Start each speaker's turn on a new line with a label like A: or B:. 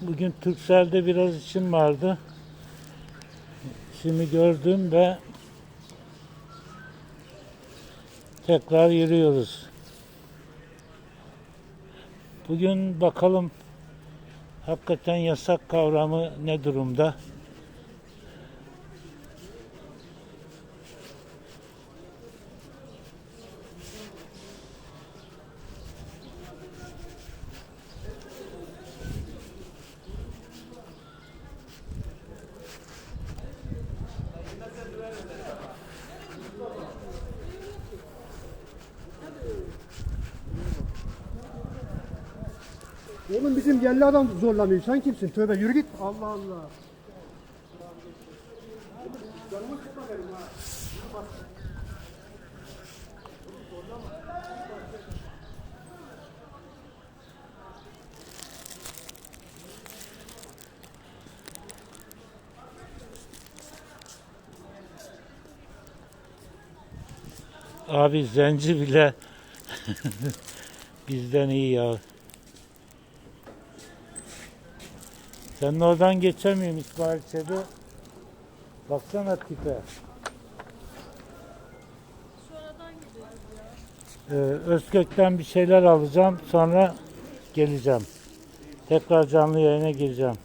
A: Bugün Türkcell'de biraz işim vardı. İşimi gördüm ve tekrar yürüyoruz. Bugün bakalım hakikaten yasak kavramı ne durumda?
B: Oğlum bizim yerli adam zorlamıyor. Sen kimsin? Tövbe yürü git. Allah Allah.
A: Abi zenci bile bizden iyi ya. Sen oradan geçemiyorum İsmail Çebi. Baksana tipe. Ee, Özkök'ten bir şeyler alacağım sonra geleceğim. Tekrar canlı yayına gireceğim.